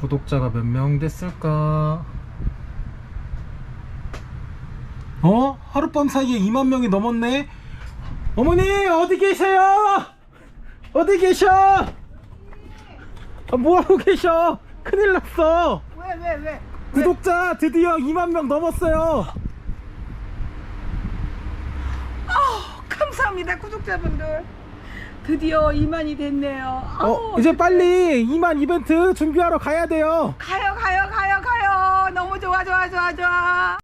구독자가 몇 명 됐을까? 어? 하룻밤 사이에 2만 명이 넘었네? 어머니 어디 계세요? 어디 계셔? 아, 뭐하고 계셔? 큰일 났어 왜, 왜, 왜? 구독자 드디어 2만 명 넘었어요 아, 감사합니다, 구독자분들. 드디어 2만이 됐네요. 어 아우, 이제 빨리 2만 이벤트 준비하러 가야 돼요 가요, 가요, 가요, 가요. 너무 좋아, 좋아, 좋아, 좋아.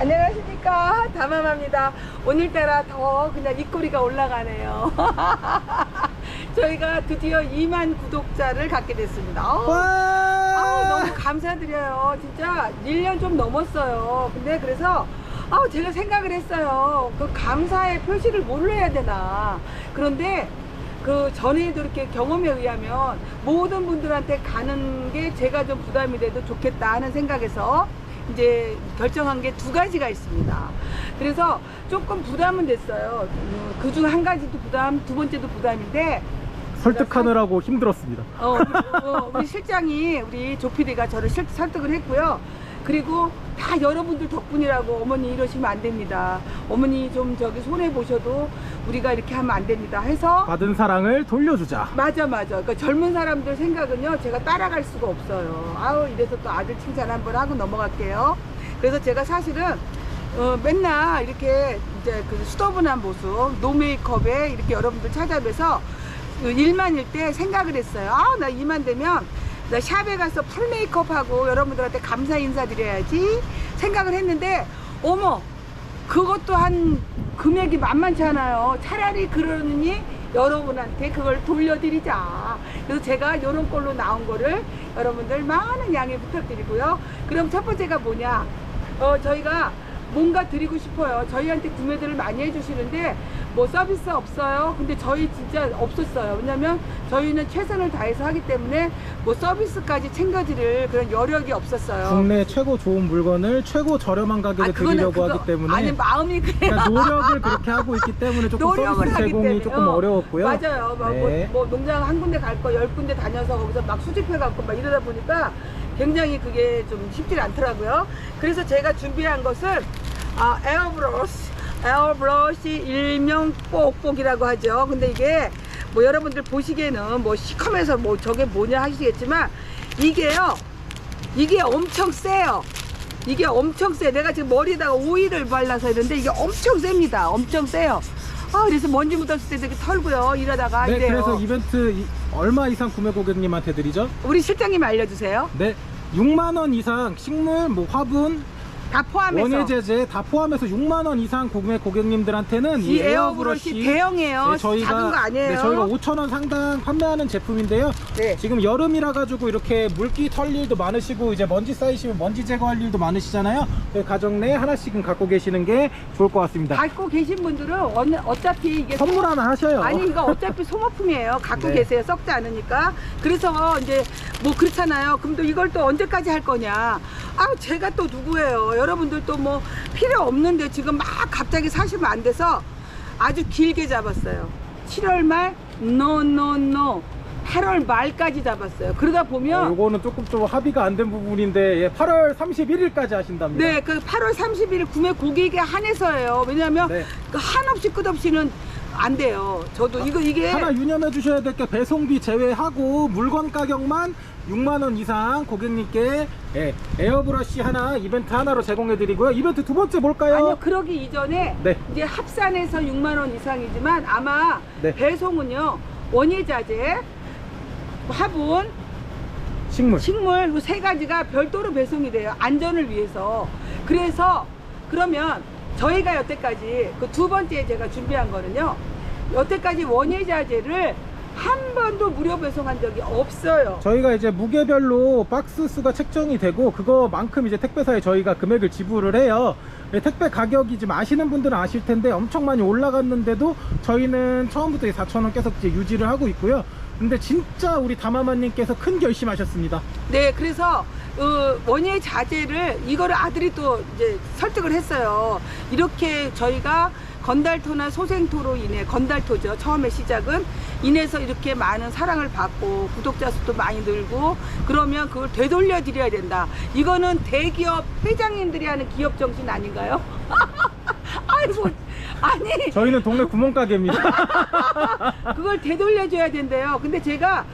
안녕하십니까 다마마입니다 오늘따라 더 그냥 입꼬리가 올라가네요 저희가 드디어 2만 구독자를 갖게 됐습니다 아우, 아우, 너무 와 감사드려요. 진짜 1년 좀 넘었어요. 근데 그래서 아우 제가 생각을 했어요. 그 감사의 표시를 뭘로 해야 되나. 그런데 그 전에도 이렇게 경험에 의하면 모든 분들한테 가는 게 제가 좀 부담이 돼도 좋겠다 하는 생각에서 이제 결정한 게 두 가지가 있습니다. 그래서 조금 부담은 됐어요. 그 중 한 가지도 부담, 두 번째도 부담인데 설득하느라고 힘들었습니다 어, 우리, 어, 우리 실장이 우리 조피디가 저를 실- 설득을 했고요. 그리고 다 여러분들 덕분이라고 어머니 이러시면 안 됩니다. 어머니 좀 저기 손해 보셔도 우리가 이렇게 하면 안 됩니다. 해서 받은 사랑을 돌려주자 맞아 맞아. 그러니까 젊은 사람들 생각은요 제가 따라갈 수가 없어요. 아우 이래서 또 아들 칭찬 한번 하고 넘어갈게요. 그래서 제가 사실은 어, 맨날 이렇게 이제 그 수더분한 모습, 노 메이크업에 이렇게 여러분들 찾아뵈서 그 일만일 때 생각을 했어요. 아, 나 이만 되면 나 샵에 가서 풀 메이크업하고 여러분들한테 감사 인사드려야지 생각을 했는데 어머 그것도 한 금액이 만만치 않아요. 차라리 그러느니 여러분한테 그걸 돌려드리자. 그래서 제가 이런 걸로 나온 거를 여러분들 많은 양해 부탁드리고요. 그럼 첫 번째가 뭐냐? 어, 저희가 뭔가 드리고 싶어요. 저희한테 구매들을 많이 해주시는데 뭐 서비스 없어요. 근데 저희 진짜 없었어요. 왜냐면 저희는 최선을 다해서 하기 때문에 뭐 서비스까지 챙겨드릴 그런 여력이 없었어요. 국내 최고 좋은 물건을 최고 저렴한 가격에 아, 그거는 드리려고 그거- 하기 때문에 아니 마음이 그래요. 그러니까 노력을 그렇게 하고 있기 때문에 조금 노력을 서비스 하기 제공이 때문에. 조금 어, 어려웠고요. 맞아요. 막 네. 뭐, 뭐 농장 한 군데 갈 거 열 군데 다녀서 거기서 막 수집해 갖고 막 이러다 보니까 굉장히 그게 좀 쉽지 않더라고요. 그래서 제가 준비한 것은 아, 에어브러시, 에어브러시 일명 뽁뽁이라고 하죠. 근데 이게 뭐 여러분들 보시기에는 뭐 시커매서 뭐 저게 뭐냐 하시겠지만 이게요. 이게 엄청 세요. 이게 엄청 세. 내가 지금 머리에다가 오일을 발라서 이런데 이게 엄청 셉니다. 엄청 세요. 아, 그래서 먼지 묻었을 때도 털고요. 이러다가 네, 이래요. 그래서 이벤트 이- 얼마 이상 구매 고객님한테 드리죠? 우리 실장님 알려주세요. 네, 6만 원 이상 식물, 뭐 화분, 다 포함해서. 원예 제재 다 포함해서 6만 원 이상 구매 고객님들한테는 이 에어브러시 대형이에요. 작은 거 아니에요. 네, 저희가 5천 원 상당 판매하는 제품인데요. 네. 지금 여름이라 가지고 이렇게 물기 털 일도 많으시고 이제 먼지 쌓이시면 먼지 제거할 일도 많으시잖아요. 그 가정 내에 하나씩은 갖고 계시는 게 좋을 것 같습니다. 갖고 계신 분들은 어느- 어차피 이게 선물 하나 하셔요. 아니 이거 어차피 소모품이에요. 갖고 네. 계세요. 썩지 않으니까. 그래서 이제 뭐 그렇잖아요. 그럼 또 이걸 또 언제까지 할 거냐? 아 제가 또 누구예요? 여러분들 또뭐 필요 없는데 지금 막 갑자기 사시면 안 돼서 아주 길게 잡았어요. 7월 말 노노노 8월 말까지 잡았어요. 그러다 어, 보면 요거는 조금 좀 합의가 안 된 부분인데 예, 8월 31일까지 하신답니다. 네, 그 8월 30일 구매 고객에 한해서예요. 왜냐하면 네. 그 한없이 끝없이는 안 돼요. 저도 이거 이게 하나 유념해 주셔야 될 게 배송비 제외하고 물건 가격만 6만 원 이상 고객님께 예, 에어브러시 하나 이벤트 하나로 제공해 드리고요. 이벤트 두 번째 뭘까요? 아니요, 그러기 이전에 네. 이제 합산해서 6만 원 이상이지만 아마 네. 배송은요 원예자재, 화분, 식물. 식물 그세 가지가 별도로 배송이 돼요. 안전을 위해서. 그래서 그러면 저희가 여태까지 그 두 번째 제가 준비한 거는요. 여태까지 원예자재를 한 번도 무료 배송한 적이 없어요. 저희가 이제 무게별로 박스 수가 책정이 되고 그거만큼 이제 택배사에 저희가 금액을 지불을 해요. 예, 택배 가격이 지금 아시는 분들은 아실 텐데 엄청 많이 올라갔는데도 저희는 처음부터 4,000원 계속 이제 유지를 하고 있고요. 근데 진짜 우리 다마마님께서 큰 결심하셨습니다. 네, 그래서 어, 원예 자재를 이거를 아들이 또 이제 설득을 했어요. 이렇게 저희가 건달토나 소생토로 인해 건달토죠. 처음에 시작은 인해서 이렇게 많은 사랑을 받고 구독자 수도 많이 늘고 그러면 그걸 되돌려 드려야 된다. 이거는 대기업 회장님들이 하는 기업 정신 아닌가요? 아이고 아니 저희는 동네 구멍가게입니다. 그걸 되돌려 줘야 된대요. 근데 제가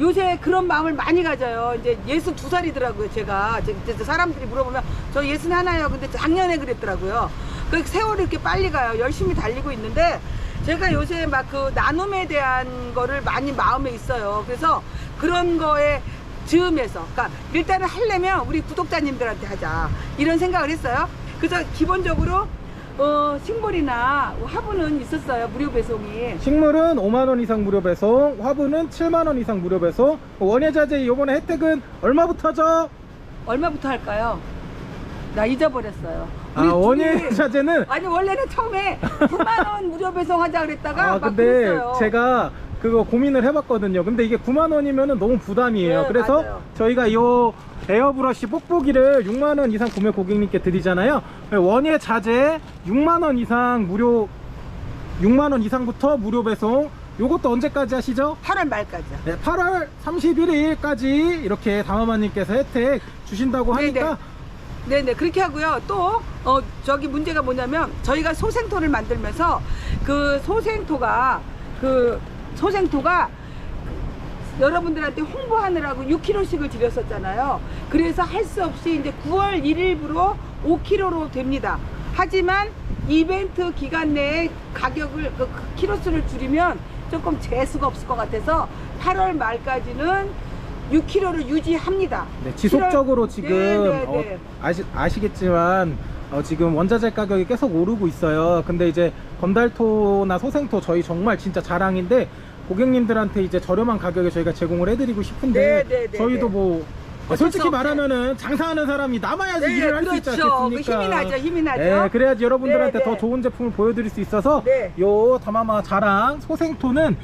요새 그런 마음을 많이 가져요. 이제 예순 두 살이더라고요, 제가. 이제 사람들이 물어보면 저 예순 하나요. 근데 작년에 그랬더라고요. 그 세월이 이렇게 빨리 가요. 열심히 달리고 있는데 제가 요새 막 그 나눔에 대한 거를 많이 마음에 있어요. 그래서 그런 거에 즈음해서, 그러니까 일단은 하려면 우리 구독자님들한테 하자 이런 생각을 했어요. 그래서 기본적으로 어, 식물이나 화분은 있었어요. 무료 배송이. 식물은 5만 원 이상 무료 배송, 화분은 7만 원 이상 무료 배송. 원예자재 요번에 혜택은 얼마부터죠? 얼마부터 할까요? 나 잊어버렸어요. 아, 우리 원예자재는 아니 원래는 처음에 9만 원 무료 배송하자 그랬다가 아 막 근데 그랬어요. 제가 그거 고민을 해봤거든요. 근데 이게 9만 원이면은 너무 부담이에요. 네, 그래서 맞아요. 저희가 이 에어브러쉬 뽁뽁이를 6만 원 이상 구매 고객님께 드리잖아요. 원예 자재 6만 원 이상 무료 6만 원 이상부터 무료 배송. 요것도 언제까지 하시죠? 8월 말까지. 네, 8월 31일까지 이렇게 담화마님께서 혜택 주신다고 네네. 하니까 네네 그렇게 하고요. 또 어, 저기 문제가 뭐냐면 저희가 소생토를 만들면서 그 소생토가 그 소생토가 여러분들한테 홍보하느라고 6kg씩을 드렸었잖아요. 그래서 할 수 없이 이제 9월 1일부로 5kg로 됩니다. 하지만 이벤트 기간 내에 가격을 그, 그 키로수를 줄이면 조금 재수가 없을 것 같아서 8월 말까지는 6kg를 유지합니다. 네, 지속적으로 7월 지금 네, 네, 어, 네. 아시, 아시겠지만 어, 지금 원자재 가격이 계속 오르고 있어요. 근데 이제 건달토나 소생토 저희 정말 진짜 자랑인데 고객님들한테 이제 저렴한 가격에 저희가 제공을 해드리고 싶은데 네, 네, 네, 저희도 네. 뭐 어쩔 솔직히. 말하면은 장사하는 사람이 남아야지 네, 일을 할 수 있지 그렇죠. 않겠습니까? 그 힘이 나죠, 힘이 나죠. 네, 그래야지 여러분들한테 네, 더 네. 좋은 제품을 보여드릴 수 있어서 네. 요 다마마 자랑 소생토는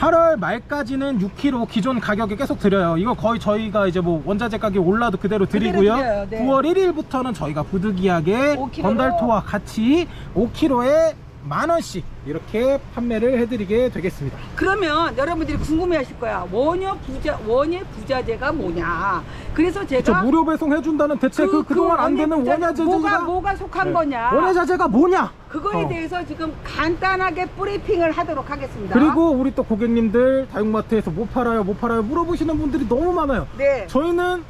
8월 말까지는 6kg 기존 가격에 계속 드려요. 이거 거의 저희가 이제 뭐 원자재 가격 올라도 그대로 그대로 드리고요. 드려요, 네. 9월 1일부터는 저희가 부득이하게 5kg 로. 건달토와 같이 5kg에 만 원씩 이렇게 판매를 해드리게 되겠습니다. 그러면 여러분들이 궁금해 하실 거야. 원예 부자, 원예 부자재가 뭐냐. 그래서 저 제가 무료 배송 해준다는 대체 그, 그, 동안안 원예 되는 부자- 원야재가 뭐가, 뭐가 속한 거냐. 원야자재가 뭐냐? 그거에 어. 대해서 지금 간단하게 브리핑을 하도록 하겠습니다. 그리고 우리 또 고객님들 다육마트에서 뭐 팔아요, 뭐 팔아요 물어보시는 분들이 너무 많아요. 네. 저희는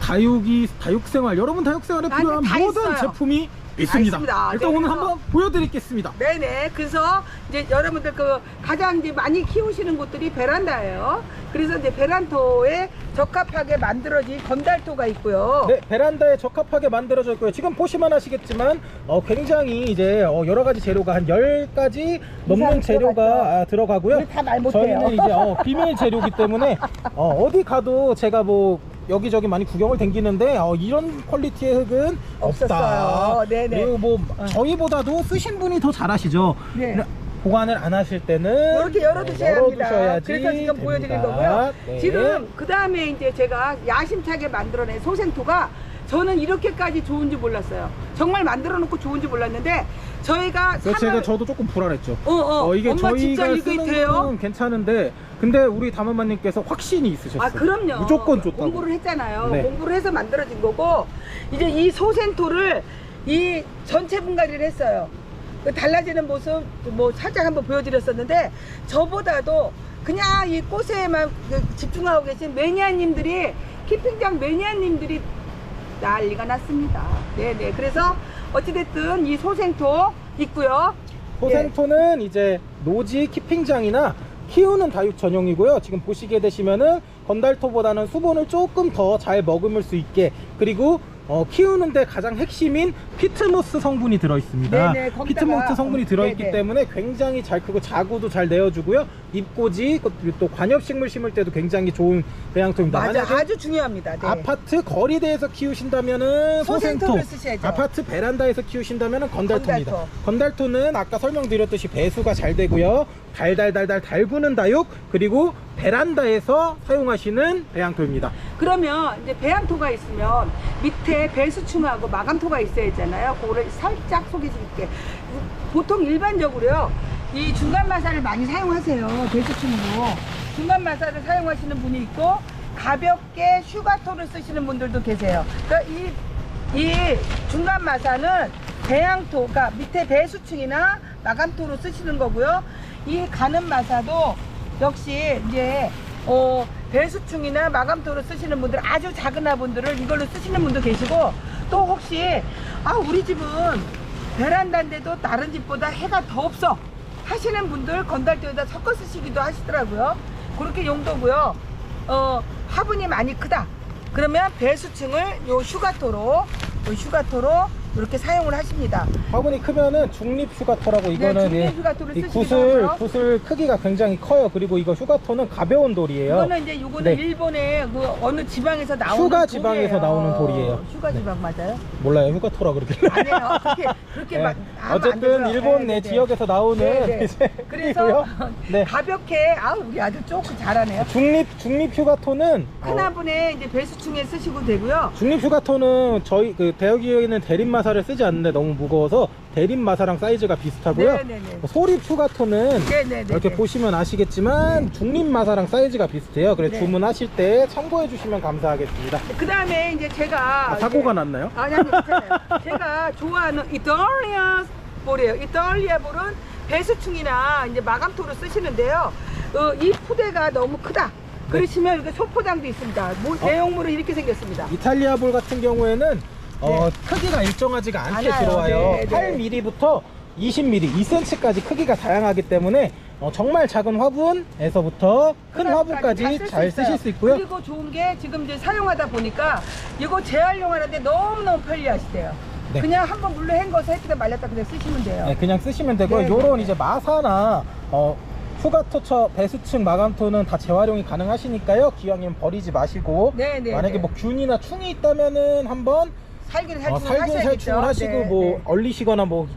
다육이 다육생활 여러분 다육생활에 필요한 다 모든 있어요. 제품이 있습니다. 있습니다. 일단 네, 오늘 그래서- 한번 보여드리겠습니다. 네네. 그래서 이제 여러분들 그 가장 이제 많이 키우시는 곳들이 베란다예요. 그래서 이제 베란토에 적합하게 만들어진 건달토가 있고요. 네, 베란다에 적합하게 만들어져 있고요. 지금 보시면 아시겠지만 어, 굉장히 이제 어, 여러 가지 재료가 한 10가지 넘는 이상 재료가 들어갔죠. 아, 들어가고요. 우리 다말 못해요. 저희는 이제 어, 비밀 재료기 때문에 어, 디 가도 제가 뭐 여기저기 많이 구경을 댕기는데 어, 이런 퀄리티의 흙은 없다. 없었어요. 네네. 그리고 뭐 저희보다도 쓰신 분이 더 잘하시죠. 네. 보관을 안 하실 때는 이렇게 열어두셔야 합니다. 열어두셔야지 그래서 지금 보여드린 됩니다. 거고요. 네. 지금 그 다음에 이제 제가 야심차게 만들어낸 소생토가 저는 이렇게까지 좋은지 몰랐어요. 정말 만들어 놓고 좋은지 몰랐는데 저희가 그래서 제가 저도 조금 불안했죠. 어, 어, 어, 이게 엄마 저희가 진짜 이게 쓰는 돼요? 거는 괜찮은데 근데 우리 담화마님께서 확신이 있으셨어요. 아 그럼요. 무조건 좋다고. 공부를 했잖아요. 네. 공부를 해서 만들어진 거고 이제 이 소생토를 이 전체 분갈이를 했어요. 그 달라지는 모습 뭐 살짝 한번 보여드렸었는데 저보다도 그냥 이 꽃에만 그 집중하고 계신 매니아님들이 키핑장 매니아님들이 난리가 났습니다. 네네. 그래서 어찌됐든 이 소생토 있고요. 소생토는 이제 노지 키핑장이나 키우는 다육 전용이고요. 지금 보시게 되시면은 건달토보다는 수분을 조금 더 잘 머금을 수 있게 그리고 어, 키우는데 가장 핵심인 피트모스 성분이 들어 있습니다. 네네, 거기다가- 피트모스 성분이 들어 있기 네네. 때문에 굉장히 잘 크고 자구도 잘 내어주고요. 잎꽂이 그리고 또 관엽식물 심을 때도 굉장히 좋은 배양토입니다. 맞아, 만약에 아주 중요합니다. 네. 아파트 거리대에서 키우신다면은 소생토, 소생토를 쓰셔야죠. 아파트 베란다에서 키우신다면은 건달토입니다. 건달토. 건달토 는 아까 설명드렸듯이 배수가 잘 되고요. 달달달달 달구는 다육 그리고 베란다에서 사용하시는 배양토입니다. 그러면 이제 배양토가 있으면 밑에 배수충하고 마감토가 있어야 되잖아요. 그거를 살짝 소개해 드릴게. 보통 일반적으로요. 이 중간 마사를 많이 사용하세요. 배수충으로. 중간 마사를 사용하시는 분이 있고 가볍게 슈가토를 쓰시는 분들도 계세요. 그러니까 이, 이 중간 마사는 배양토, 그러니까 밑에 배수충이나 마감토로 쓰시는 거고요. 이 가는 마사도 역시 이제 어, 배수충이나 마감토로 쓰시는 분들 아주 작은 화분들을 이걸로 쓰시는 분도 계시고 또 혹시 아 우리 집은 베란다인데도 다른 집보다 해가 더 없어 하시는 분들 건달대에다 섞어 쓰시기도 하시더라고요. 그렇게 용도고요. 어 화분이 많이 크다. 그러면 배수층을 요 슈가토로 요 슈가토로 이렇게 사용을 하십니다 화분이 크면은 중립 휴가토라고 이거는 중립 예, 휴가토를 이 쓰시기도 구슬 하고요. 구슬 크기가 굉장히 커요. 그리고 이거 휴가토는 가벼운 돌이에요. 이거는 이제 요거는 네. 일본의 그 어느 지방에서 나오는 휴가 지방에서 돌이에요. 나오는 돌이에요. 휴가 네. 지방 맞아요? 몰라요 휴가토라 그러길래. 아니에요. 그렇게 그렇게 네. 막 하면 안 어쨌든. 일본 네, 내 네, 네. 지역에서 나오는 네, 네. 이제 그래서. 네. 가볍게 아 우리 아들 조금 잘하네요. 중립 중립 휴가토는 큰 어, 화분에 이제 배수충에 쓰시고 되고요. 중립 휴가토는 저희 그 대여기에는 대림마 사를 쓰지 않는데 너무 무거워서 대림 마사랑 사이즈가 비슷하고요. 네네네. 소립 휴가토는 네네네. 이렇게 보시면 아시겠지만 중립 마사랑 사이즈가 비슷해요. 그래서 네. 주문하실 때 참고해 주시면 감사하겠습니다. 그 다음에 이제 제가 아, 사고가 이제- 났나요? 아니 아니 괜찮아요. 제가 좋아하는 이탈리아 볼이에요. 이탈리아 볼은 배수충이나 이제 마감토로 쓰시는데요. 어, 이 푸대가 너무 크다. 그러시면 이렇게 소포장도 있습니다. 뭐, 어? 내용물은 이렇게 생겼습니다. 이탈리아 볼 같은 경우에는 어, 크기가 일정하지가 않게 네. 않아요. 들어와요. 네, 네. 8mm부터 20mm, 2cm까지 크기가 다양하기 때문에 어, 정말 작은 화분에서부터 큰 화분까지 다쓸수 잘 있어요. 쓰실 수 있고요. 그리고 좋은 게 지금 이제 사용하다 보니까 이거 재활용하는데 너무너무 편리하시대요. 네. 그냥 한번 물로 헹궈서 햇빛에 말렸다 그냥 쓰시면 돼요. 네, 그냥 쓰시면 되고요. 네, 요런 네. 이제 마사나 어, 휴가토처 배수층 마감토는 다 재활용이 가능하시니까요. 기왕이면 버리지 마시고 네, 네, 만약에 네. 뭐 균이나 충이 있다면은 한번 살균 어, 살충을 살균 하셔야겠죠. 살충을 하시고 네, 뭐 네. 얼리시거나 뭐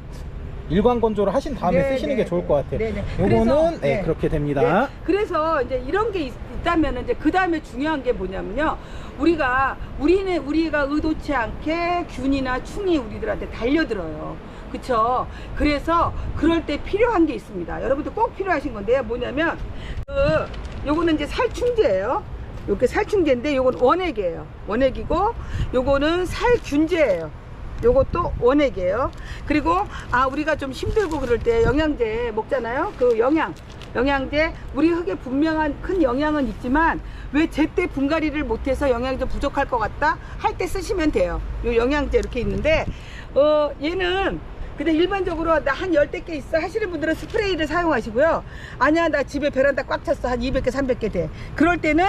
일광 건조를 하신 다음에 네, 쓰시는 네, 게 좋을 네. 것 같아요. 네, 네. 요거는 그래서, 네, 네. 그렇게 됩니다. 네. 그래서 이제 이런 게 있, 다면 이제 그 다음에 중요한 게 뭐냐면요. 우리가 우리는 우리가 의도치 않게 균이나 충이 우리들한테 달려들어요. 그쵸? 그래서 그럴 때 필요한 게 있습니다. 여러분들 꼭 필요하신 건데요. 뭐냐면 그 요거는 이제 살충제예요. 요게 살충제인데 요건 원액이에요. 원액이고 요거는 살균제예요. 요것도 원액이에요. 그리고 아 우리가 좀 힘들고 그럴 때 영양제 먹잖아요. 그 영양 영양제 우리 흙에 분명한 큰 영양은 있지만 왜 제때 분갈이를 못해서 영양이 좀 부족할 것 같다 할 때 쓰시면 돼요. 요 영양제 이렇게 있는데 어 얘는 근데 일반적으로 나 한 열대 개 있어 하시는 분들은 스프레이를 사용하시고요. 아니야 나 집에 베란다 꽉 찼어 한 200개 300개 돼. 그럴 때는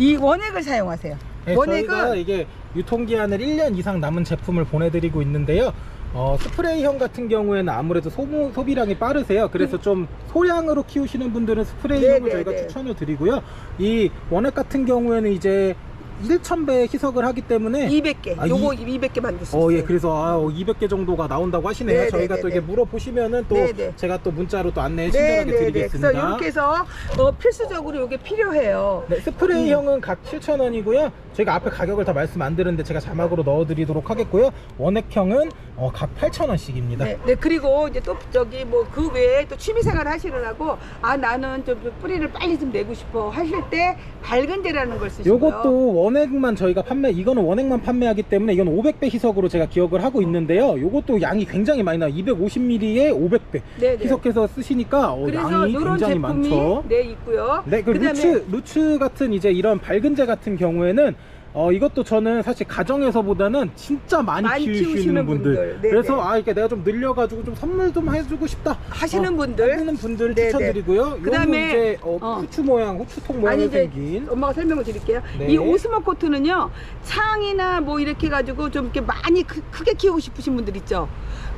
이 원액을 사용하세요. 네, 저희가 원액은 이게 유통기한을 1년 이상 남은 제품을 보내드리고 있는데요. 어, 스프레이형 같은 경우에는 아무래도 소모, 소비량이 빠르세요. 그래서 좀 소량으로 키우시는 분들은 스프레이형을 음. 네, 네, 저희가 네. 추천을 드리고요. 이 원액 같은 경우에는 이제 1,000배 희석을 하기 때문에 200개. 아, 요거 이- 200개 만들 수 있어요. 어, 예, 그래서 아, 200개 정도가 나온다고 하시네요. 네, 저희가 네, 또 네, 이게 네. 물어보시면은 또 네, 네. 제가 또 문자로 또 안내 친절하게 드리겠습니다. 그래서 이렇게 해서 어, 필수적으로 이게 필요해요. 네, 스프레이형은 각 7,000원이고요. 저희가 앞에 가격을 다 말씀 안 드렸는데 제가 자막으로 넣어드리도록 하겠고요. 원액형은 어, 각 8,000원씩입니다. 네, 네, 그리고 이제 또 저기 뭐 그 외에 또 취미생활 하시느라고 아 나는 좀 뿌리를 빨리 좀 내고 싶어 하실 때 밝은제라는 걸 쓰시고요. 요것도 원액만 저희가 판매, 이거는 원액만 판매하기 때문에 이건 500배 희석으로 제가 기억을 하고 있는데요. 요것도 양이 굉장히 많이 나요. 250ml에 500배 네, 네. 희석해서 쓰시니까 어, 그래서 양이 굉장히 제품이 많죠. 네 있고요. 네, 그 루츠, 루츠 같은 이제 이런 밝은제 같은 경우에는 어, 이것도 저는 사실 가정에서보다는 진짜 많이, 많이 키우시는, 키우시는 분들. 분들. 네, 그래서 네. 아, 이렇게 내가 좀 늘려가지고 좀 선물 좀 해주고 싶다. 하시는 어, 분들. 하시는 분들 네, 추천드리고요. 네. 그다음에, 요거 이제 어, 어. 후추 모양, 후추통 모양이 아니 이제 생긴. 엄마가 설명을 드릴게요. 네. 이 오스모 코트는요 창이나 뭐 이렇게 가지고 좀 이렇게 많이 크, 크게 키우고 싶으신 분들 있죠.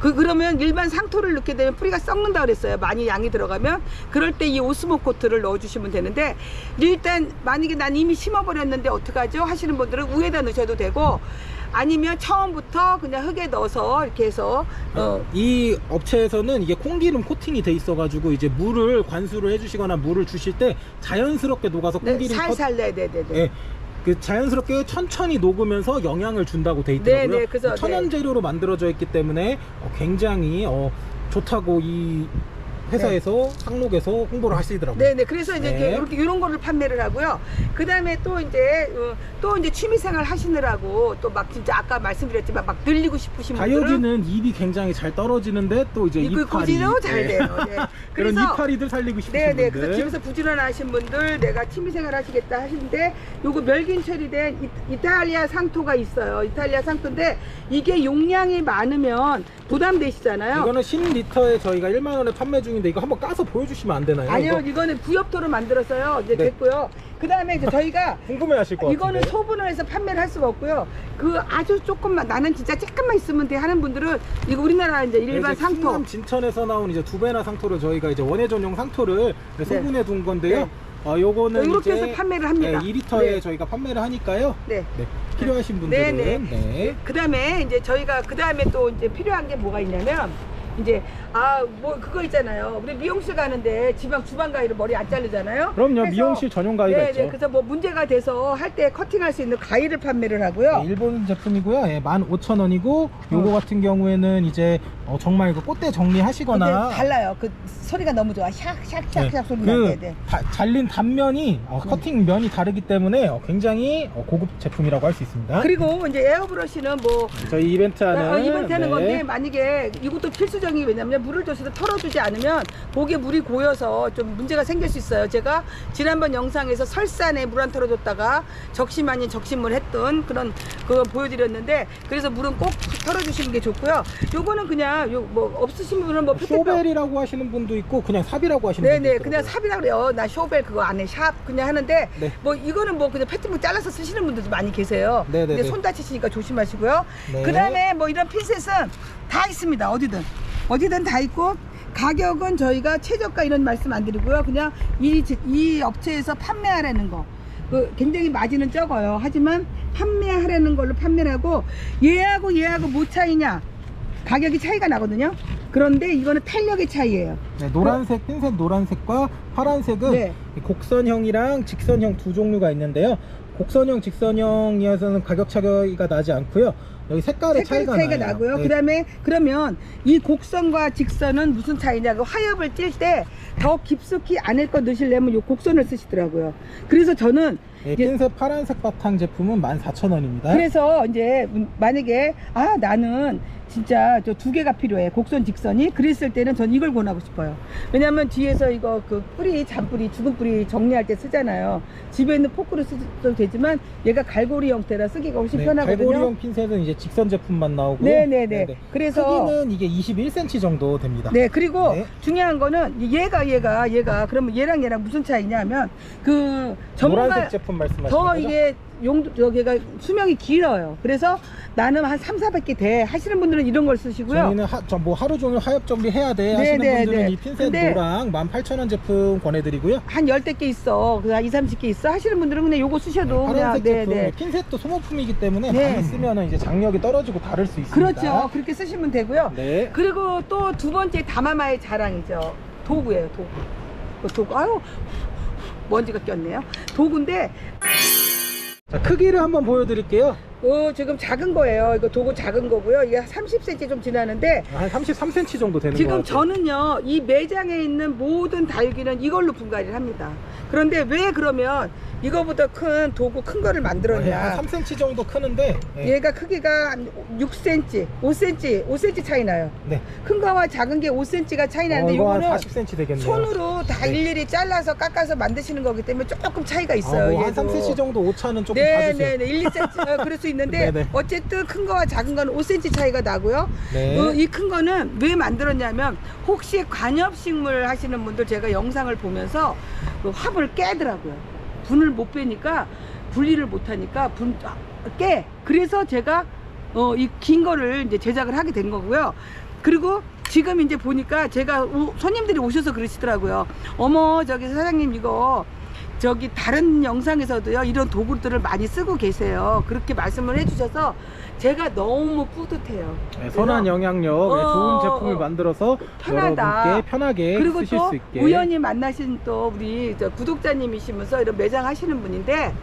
그 그러면 일반 상토를 넣게 되면 뿌리가 썩는다 그랬어요. 많이 양이 들어가면 그럴 때 이 오스모 코트를 넣어주시면 되는데 일단 만약에 난 이미 심어버렸는데 어떡하죠? 하시는 분들은 위에다 넣으셔도 되고 아니면 처음부터 그냥 흙에 넣어서 이렇게 해서 어, 이 업체에서는 이게 콩기름 코팅이 돼 있어가지고 이제 물을 관수를 해주시거나 물을 주실 때 자연스럽게 녹아서 네, 콩기름 코- 살살 네네네. 예, 그 자연스럽게 천천히 녹으면서 영향을 준다고 돼 있더라고요. 네, 네, 그래서, 천연 네. 재료로 만들어져 있기 때문에 어, 굉장히 어, 좋다고 이 회사에서 상록에서 홍보를 하시더라고요. 네네. 그래서 이제 네. 이렇게, 이런 거를 판매를 하고요. 그 다음에 또 이제 어, 또 이제 취미생활 하시느라고 또 막 진짜 아까 말씀드렸지만 막 늘리고 싶으신 분들은 가요기는 입이 굉장히 잘 떨어지는데 또 이제 그 이파리 고지도 잘 네. 돼요. 네. 그런 그래서 이파리들 살리고 싶으신 네네. 분들. 그래서 집에서 부지런하신 분들 내가 취미생활 하시겠다 하시는데 요거 멸균 처리된 이, 타리아 상토가 있어요. 이탈리아 상토인데 이게 용량이 많으면 부담되시잖아요. 이거는 10리터에 저희가 1만 원에 판매 중인데 이거 한번 까서 보여주시면 안 되나요? 아니요, 이거 이거는 구엽토로 만들어서요. 이제 네. 됐고요. 그 다음에 이제 저희가 궁금해하실 것 이거는 같은데. 소분을 해서 판매를 할 수가 없고요. 그 아주 조금만 나는 진짜 조금만 있으면 돼 하는 분들은 이거 우리나라 이제 일반 이제 상토. 충남 진천에서 나온 이제 두 배나 상토를 저희가 이제 원예 전용 상토를 소분해 둔 건데요. 네. 어, 요거는 이렇게 이제 해서 판매를 합니다. 네, 2리터에 네. 저희가 판매를 하니까요. 네. 네, 필요하신 네, 분들은 네. 네. 그 다음에 이제 저희가 그 다음에 또 이제 필요한 게 뭐가 있냐면 이제 아 뭐 그거 있잖아요. 우리 미용실 가는데 지방 주방 가위로 머리 안 자르잖아요. 그럼요. 그래서- 미용실 전용 가위가 네, 있죠. 네. 그래서 뭐 문제가 돼서 할 때 커팅할 수 있는 가위를 판매를 하고요. 네, 일본 제품이고요. 예, 15,000원이고 요거 어. 같은 경우에는 이제 어, 정말 그 꽃대 정리하시거나 달라요. 그 소리가 너무 좋아. 샥샥샥샥 소리 그 돼. 다- 잘린 단면이 어, 커팅 면이 다르기 때문에 어, 굉장히 어, 고급 제품이라고 할 수 있습니다. 그리고 이제 에어브러쉬는 뭐 저희 이벤트 하는 어, 이벤트 하는 네. 건데 만약에 이것도 필수 게 왜냐면 물을 줘서 털어주지 않으면 목에 물이 고여서 좀 문제가 생길 수 있어요. 제가 지난번 영상에서 설산에 물 안 털어줬다가 적심 아닌 적심을 했던 그런 그거 보여드렸는데 그래서 물은 꼭 털어주시는 게 좋고요. 요거는 그냥 요 뭐 없으신 분은 뭐 페트병 쇼벨이라고 하시는 분도 있고 그냥 삽이라고 하시는 분도 네네 있더라고요. 그냥 삽이라 그래요. 나 쇼벨 그거 안 해. 샵 그냥 하는데 네. 뭐 이거는 뭐 그냥 페트병 잘라서 쓰시는 분들도 많이 계세요. 네네네. 근데 손 다치시니까 조심하시고요. 네. 그 다음에 뭐 이런 핀셋은 다 있습니다. 어디든 어디든 다 있고 가격은 저희가 최저가 이런 말씀 안 드리고요. 그냥 이, 제- 이 업체에서 판매하라는 거. 그 굉장히 마진은 적어요. 하지만 판매하라는 걸로 판매를 하고 얘하고 얘하고 뭐 차이냐? 가격이 차이가 나거든요. 그런데 이거는 탄력의 차이예요. 네, 노란색 핀셋 노란색과 파란색은 네. 곡선형이랑 직선형 두 종류가 있는데요. 곡선형, 직선형이어서는 가격 차이가 나지 않고요. 여기 색깔의 색깔 차이가, 차이가, 나요. 나고요. 네. 그다음에 그러면 이 곡선과 직선은 무슨 차이냐? 그 화엽을 찔 때 더 깊숙이 안에 거 넣으시려면 이 곡선을 쓰시더라고요. 그래서 저는 네, 이제- 핀셋 파란색 바탕 제품은 14,000원입니다. 그래서 이제 만약에 아 나는 진짜 저 두 개가 필요해. 곡선 직선이. 그랬을 때는 전 이걸 권하고 싶어요. 왜냐면 뒤에서 이거 그 뿌리 잔뿌리 죽은 뿌리 정리할 때 쓰잖아요. 집에 있는 포크로 써도 되지만 얘가 갈고리 형태라 쓰기가 훨씬 네, 편하거든요. 갈고리형 핀셋은 이제 직선 제품만 나오고. 네네네. 그래서 크기는 이게 21cm 정도 됩니다. 네 그리고 네. 중요한 거는 얘가 얘가 얘가 그러면 얘랑 얘랑 무슨 차이냐면 그 전문가 제품 말씀하시는 더? 이게 용도 여기가 수명이 길어요. 그래서 나는 한 3, 400개 돼. 하시는 분들은 이런 걸 쓰시고요. 저희는 하, 저, 뭐 하루 종일 화엽 정리해야 돼 네, 하시는 네, 분들은 네. 이 핀셋 근데- 노랑 18,000원 제품 권해드리고요. 한 열댓 개 있어. 그 한 2, 30개 있어. 하시는 분들은 그냥 요거 쓰셔도 그냥 파란색 네, 제품 네. 핀셋도 소모품이기 때문에 네. 많이 쓰면 이제 장력이 떨어지고 다를 수 있습니다. 그렇죠. 그렇게 쓰시면 되고요. 네. 그리고 또 두 번째 다마마의 자랑이죠. 도구예요, 도구. 그 도구. 아유, 먼지가 꼈네요. 도구인데 자, 크기를 한번 보여드릴게요. 어, 지금 작은 거예요. 이거 도구 작은 거고요. 이게 30cm 좀 지나는데 한 33cm 정도 되는 것 지금 같아요. 저는요 이 매장에 있는 모든 다육이는 이걸로 분갈이를 합니다 그런데 왜 그러면 이거보다 큰 도구 큰 거를 네, 만들었냐 한 3cm 정도 크는데 네. 얘가 크기가 한 6cm 5cm 5cm 차이 나요 네. 큰 거와 작은 게 5cm가 차이 어, 나는데 이거 한 이거는 40cm 되겠네요. 손으로 다 네. 일일이 잘라서 깎아서 만드시는 거기 때문에 조금 차이가 아, 있어요 뭐한 얘도. 3cm 정도 오차는 조금 네, 봐주세요. 네, 네, 1, 2cm 어, 그럴 수 있는데 네 네. 어쨌든 큰 거와 작은 거는 5cm 차이가 나고요. 네. 어, 이큰 거는 왜 만들었냐면 혹시 관엽식물 하시는 분들 제가 영상을 보면서 그 화분을 깨더라고요. 분을 못 빼니까 분리를 못 하니까 분 아, 깨. 그래서 제가 어, 이 긴 거를 이제 제작을 하게 된 거고요. 그리고 지금 이제 보니까 제가 오- 손님들이 오셔서 그러시더라고요. 어머 저기 사장님 이거 저기 다른 영상에서도요 이런 도구들을 많이 쓰고 계세요. 그렇게 말씀을 해주셔서 제가 너무 뿌듯해요. 네, 선한 영향력 네, 어, 좋은 제품을 어, 만들어서 편하다. 여러분께 편하게 그리고 쓰실 또 수 있게 우연히 만나신 또 우리 저 구독자님이시면서 이런 매장 하시는 분인데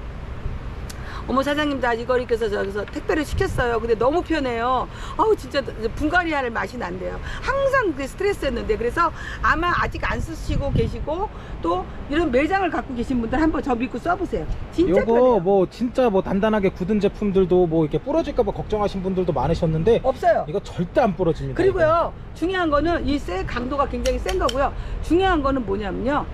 어머 사장님 나 이거 이렇게 해서 저기서 택배를 시켰어요. 근데 너무 편해요. 아우 진짜 분갈이할 맛이 난대요. 항상 그 스트레스였는데 그래서 아마 아직 안 쓰시고 계시고 또 이런 매장을 갖고 계신 분들 한번 저 믿고 써보세요. 진짜 요거 편해요. 뭐 진짜 뭐 단단하게 굳은 제품들도 뭐 이렇게 부러질까봐 걱정하신 분들도 많으셨는데 없어요. 이거 절대 안 부러집니다. 그리고요 중요한 거는 이 쇠 강도가 굉장히 센 거고요. 중요한 거는 뭐냐면요.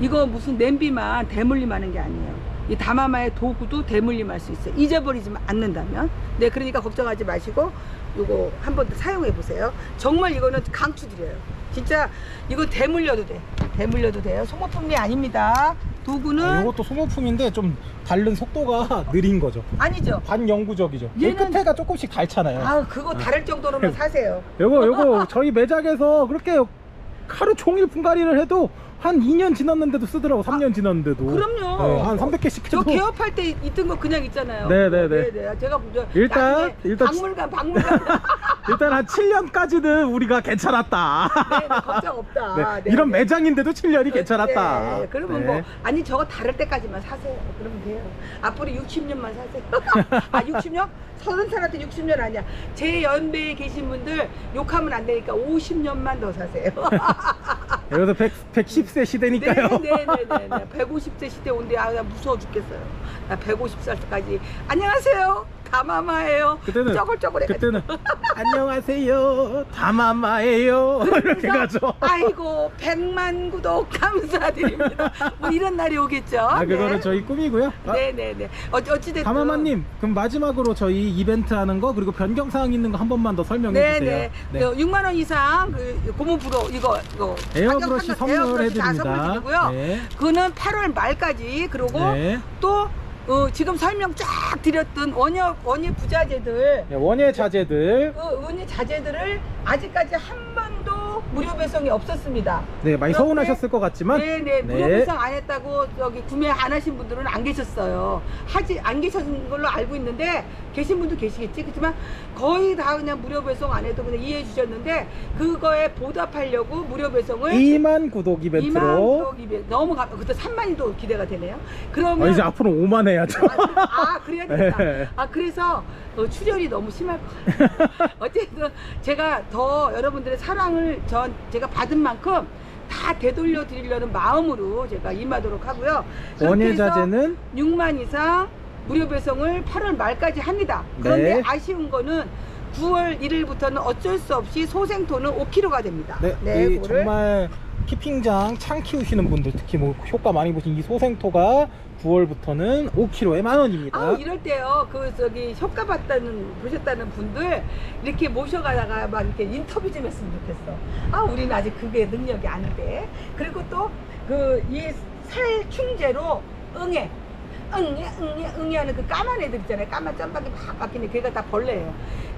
이거 무슨 냄비만 대물림 하는 게 아니에요 이 다마마의 도구도 대물림할 수 있어요. 잊어버리지 않는다면. 네 그러니까 걱정하지 마시고 이거 한번 사용해 보세요. 정말 이거는 강추드려요. 진짜 이거 대물려도 돼. 대물려도 돼요. 소모품이 아닙니다. 도구는 아, 요것도 소모품인데 좀 닳는 속도가 느린 거죠. 아니죠. 반영구적이죠. 그 얘는- 끝에가 조금씩 닳잖아요. 아 그거 다를 정도로만 사세요. 요거 요거 저희 매장에서 그렇게 하루 종일 분갈이를 해도 한 2년 지났는데도 쓰더라고 3년 지났는데도 아, 그럼요. 네, 한 300개씩 저 해도 개업할 때 있던 거 그냥 있잖아요. 네, 네, 네. 네. 제가 저 일단- 나중에 일단 박물관 박물관 일단 한 7년까지는 우리가 괜찮았다 네, 네, 걱정 없다. 네, 네, 이런 네. 매장인데도 7년이 괜찮았다 네, 그러면 네. 뭐 아니 저거 다를 때까지만 사세요. 그러면 돼요. 앞으로 60년만 사세요. 아 60년? 서른 살한테 60년 아니야. 제 연배에 계신 분들 욕하면 안 되니까 50년만 더 사세요. 여기서 100, 110세 시대니까요 네네네네. 150세 시대 온데 아, 나 무서워 죽겠어요. 나 150살까지 안녕하세요. 가마마예요. 그때는 쩌글쩌글해. 그때는 안녕하세요 다마마예요 이렇게 가죠 아이고 100만 구독 감사드립니다. 뭐 이런 날이 오겠죠. 아 그거는 네. 저희 꿈이고요 아, 네네네. 어, 어찌 됐든. 다마마님 그럼 마지막으로 저희 이벤트 하는 거 그리고 변경 사항 있는 거 한 번만 더 설명해 네네. 주세요 그 6만 원 이상 그 고무 불어 이거 이거 에어브러시 가격 하나- 에어브러시 다 선물해드립니다 선물 드리고요. 네. 그거는 8월 말까지 그리고 네. 또 어, 지금 설명 쫙 드렸던 원예 원예 부자재들. 네, 원예 자재들. 그 원예 자재들을 아직까지 한 번도 무료 배송이 없었습니다. 네 많이 그런데- 서운하셨을 것 같지만 네네 무료 네. 배송 안 했다고 여기 구매 안 하신 분들은 안 계셨어요. 하지 안 계신 걸로 알고 있는데 계신 분도 계시겠지. 그렇지만 거의 다 그냥 무료 배송 안 해도 그냥 이해해 주셨는데 그거에 보답하려고 무료 배송을 2만 구독 2만 이벤트로 구독 이벤트 너무 가, 그때 3만이 또 기대가 되네요. 그러면 아, 이제 앞으로 5만 해야죠 아, 아, 그래야 되겠다. 네. 아 그래서 어, 출혈이 너무 심할 것 같아요. 어쨌든 제가 더 여러분들의 사랑을 전 제가 받은 만큼 다 되돌려 드리려는 마음으로 제가 임하도록 하고요. 그렇게 원예 해서 자재는 6만 이상 무료 배송을 8월 말까지 합니다. 그런데 네. 아쉬운 거는 9월 1일부터는 어쩔 수 없이 소생토는 5kg가 됩니다. 네, 이 그거를 정말 키핑장 창 키우시는 분들 특히 뭐 효과 많이 보신 이 소생토가 9월부터는 5kg에 만 원입니다. 아 이럴 때요. 그 저기 효과 봤다는 보셨다는 분들 이렇게 모셔가다가 막 이렇게 인터뷰 좀 했으면 좋겠어. 아 우리는 아직 그게 능력이 아닌데. 그리고 또 그 이 살충제로 응애. 응애 응애 응애 하는 그 까만 애들 있잖아요. 까만 점박이 막 바뀌는 걔가 다 벌레예요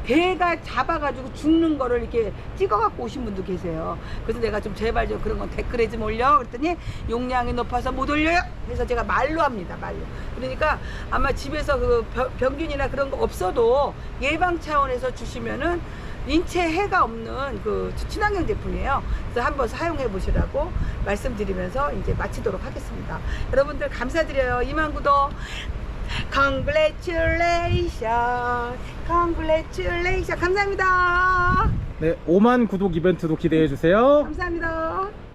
걔가 잡아가지고 죽는 거를 이렇게 찍어갖고 오신 분도 계세요 그래서 내가 좀 제발 좀 그런 건 댓글에 좀 올려 그랬더니 용량이 높아서 못 올려요 그래서 제가 말로 합니다 말로 그러니까 아마 집에서 그 병- 병균이나 그런 거 없어도 예방 차원에서 주시면은 인체 해가 없는 그 친환경 제품이에요. 그래서 한번 사용해 보시라고 말씀드리면서 이제 마치도록 하겠습니다. 여러분들 감사드려요. 이만 구독. Congratulation, congratulation. 감사합니다. 네, 5만 구독 이벤트도 기대해 주세요. 감사합니다.